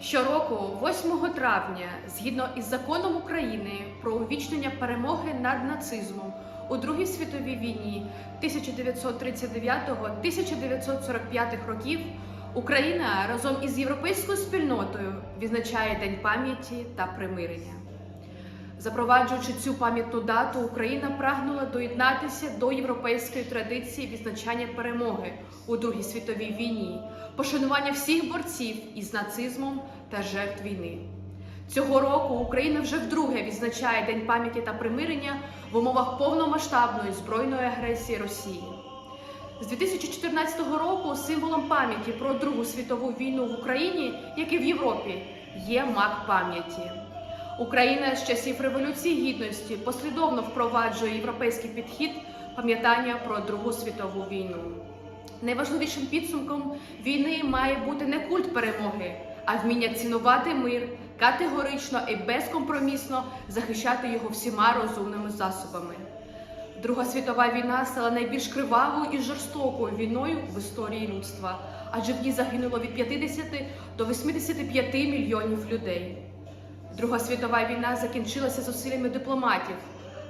Щороку, 8 травня, згідно із законом України про увічнення перемоги над нацизмом у Другій світовій війні 1939-1945 років, Україна разом із європейською спільнотою відзначає День пам'яті та примирення. Запроваджуючи цю пам'ятну дату, Україна прагнула доєднатися до європейської традиції відзначання перемоги у Другій світовій війні, пошанування всіх борців із нацизмом та жертв війни. Цього року Україна вже вдруге відзначає День пам'яті та примирення в умовах повномасштабної збройної агресії Росії. З 2014 року символом пам'яті про Другу світову війну в Україні, як і в Європі, є мак пам'яті. Україна з часів Революції Гідності послідовно впроваджує європейський підхід пам'ятання про Другу світову війну. Найважливішим підсумком війни має бути не культ перемоги, а вміння цінувати мир, категорично і безкомпромісно захищати його всіма розумними засобами. Друга світова війна стала найбільш кривавою і жорстокою війною в історії людства, адже в ній загинуло від 50 до 85 мільйонів людей. Друга світова війна закінчилася зусиллями дипломатів,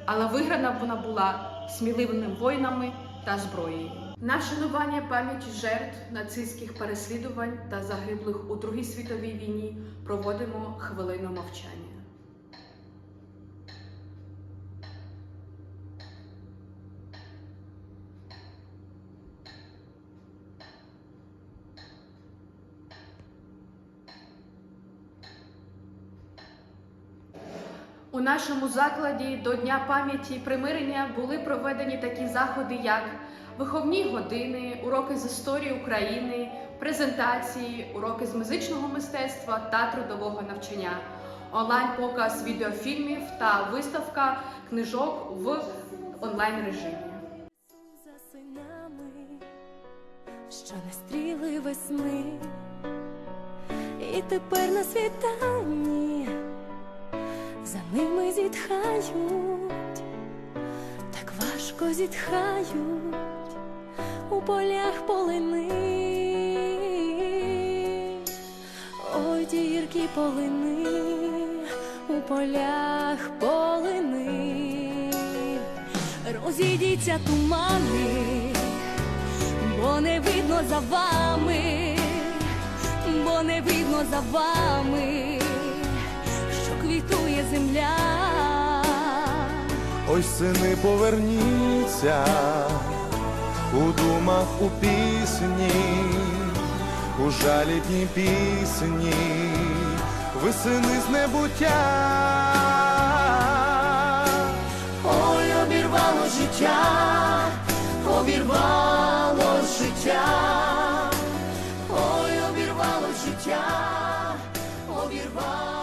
але виграна вона була сміливими воїнами та зброєю. На вшанування пам'яті жертв нацистських переслідувань та загиблих у Другій світовій війні проводимо хвилину мовчання. У нашому закладі до Дня пам'яті і примирення були проведені такі заходи, як виховні години, уроки з історії України, презентації, уроки з музичного мистецтва та трудового навчання, онлайн-показ відеофільмів та виставка книжок в онлайн режимі. Що не стріли весни, і тепер на світанні за ними зітхають, так важко зітхають у полях полини. Ой, гіркі полини, у полях полини. Розійдіться тумани, бо не видно за вами, бо не видно за вами, земля. Ой, сини, поверніться у думах у пісні, у жалібній пісні, ви сини з небуття. Ой, обірвало життя, обірвало життя, ой, обірвало життя, обірвало.